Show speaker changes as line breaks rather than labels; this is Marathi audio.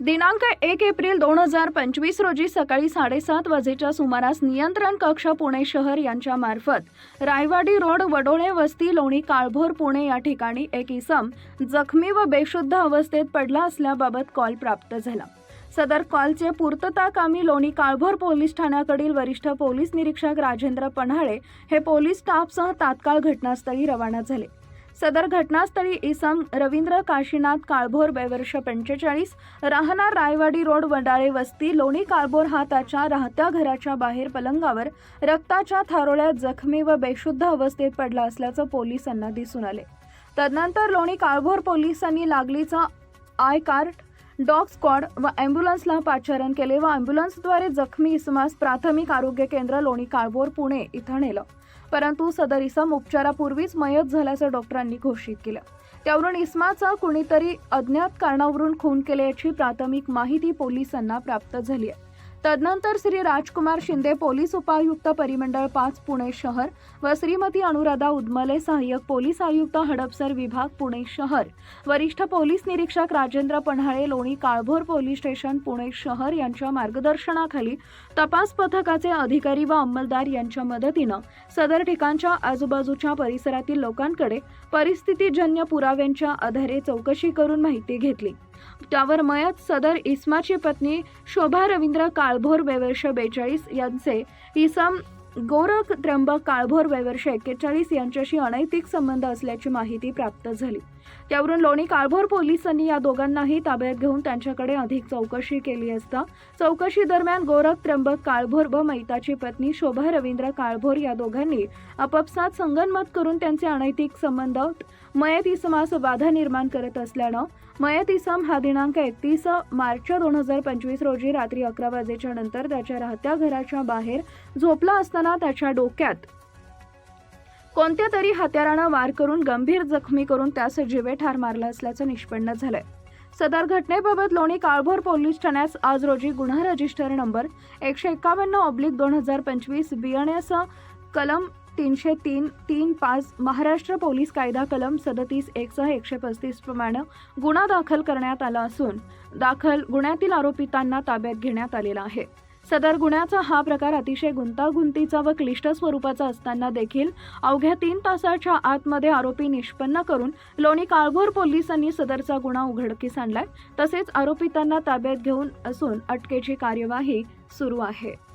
दिनांक एक एप्रिल दोन हजार पंचवीस रोजी सकाळी साडेसात वाजेच्या सुमारास नियंत्रण कक्ष पुणे शहर यांच्या मार्फत रायवाडी रोड वडोळे वस्ती लोणी काळभोर पुणे या ठिकाणी एक इसम जखमी व बेशुद्ध अवस्थेत पडला असल्याबाबत कॉल प्राप्त झाला. सदर कॉलचे पूर्तता कामी लोणी काळभोर पोलीस ठाण्याकडील वरिष्ठ पोलीस निरीक्षक राजेंद्र पन्हाळे हे पोलीस स्टाफसह तात्काळ घटनास्थळी रवाना झाले. सदर घटनास्थळी इसम रवींद्र काशीनाथ काळभोर वयवर्ष पंचेचाळीस राहणार रायवाडी रोड वडाळे वस्ती लोणी काळभोर हा त्याच्या राहत्या घराच्या बाहेर पलंगावर रक्ताच्या थारोळ्यात जखमी व बेशुद्ध अवस्थेत पडला असल्याचं पोलिसांना दिसून आले. तदनंतर लोणी काळभोर पोलिसांनी लागलीचा आय कार्ट डॉग स्क्वॉड व अँब्युलन्सला पाचारण केले व अँब्युलन्सद्वारे जखमी इसमास प्राथमिक आरोग्य केंद्र लोणी काळभोर पुणे इथं नेलं. परंतु सदर इसम उपचारापूर्वीच मयत झाल्याचं डॉक्टरांनी घोषित केलं. त्यावरून इस्माचा कुणीतरी अज्ञात कारणावरून खून केल्याची प्राथमिक माहिती पोलिसांना प्राप्त झाली आहे. तदनंतर श्री राजकुमार शिंदे पोलीस उपायुक्त परिमंडळ पाच पुणे शहर व श्रीमती अनुराधा उदमले सहाय्यक पोलीस आयुक्त हडपसर विभाग पुणे शहर. वरिष्ठ पोलीस निरीक्षक राजेंद्र पन्हाळे लोणी काळभोर पोलीस स्टेशन पुणे शहर यांच्या मार्गदर्शनाखाली तपास पथकाचे अधिकारी व अंमलदार यांच्या मदतीनं सदर ठिकाणच्या आजूबाजूच्या परिसरातील लोकांकडे परिस्थितीजन्य पुराव्यांच्या आधारे चौकशी करून माहिती घेतली. त्यावर मयत सदर इस्माची पत्नी शोभा रवींद्र काळभोर बेवर्ष बेचाळीस यांचे इसम गोरख त्र्यंबक काळभोर वैवर्ष एक्केचाळीस यांच्याशी अनैतिक संबंध असल्याची माहिती प्राप्त झाली. त्यावरून लोणी काळभोर पोलिसांनी या दोघांनाही ताब्यात घेऊन त्यांच्याकडे अधिक चौकशी केली असता चौकशी दरम्यान गोरख त्र्यंबक काळभोर व मैताची पत्नी शोभा रवींद्र काळभोर या दोघांनी आपापसात संगनमत करून त्यांचे अनैतिक संबंध मयत इसमास बाधा निर्माण करत असल्यानं मयत इसम हा दिनांक एकतीस मार्च दोन हजार पंचवीस रोजी रात्री अकरा वाजेच्या नंतर त्याच्या राहत्या घराच्या बाहेर झोपला असता असताना त्याच्या डोक्यात कोणत्या तरी हत्यारानं वार करून गंभीर जखमी करून त्यास जीवे ठार मारला असल्याचं निष्पन्न झालंय. सदर घटनेबाबत लोणी काळभोर पोलीस ठाण्यास आज रोजी गुन्हा रजिस्टर नंबर एकशे एकावन्न ऑब्लिक दोन हजार पंचवीस बियाण्यास कलम तीनशे तीन तीन पाच महाराष्ट्र पोलीस कायदा कलम सदतीस एकसह एकशे पस्तीस प्रमाणे गुन्हा दाखल करण्यात आला असून दाखल गुन्ह्यातील आरोपितांना ताब्यात घेण्यात आलेला आहे. सदर गुन्ह्याचा हा प्रकार अतिशय गुंतागुंतीचा व क्लिष्ट स्वरूपाचा असताना देखील अवघ्या तीन तासाच्या आतमध्ये आरोपी निष्पन्न करून लोणी काळभोर पोलिसांनी सदरचा गुन्हा उघडकीस आणलाय. तसेच आरोपितांना ताब्यात घेऊन असून अटकेची कार्यवाही सुरू आहे.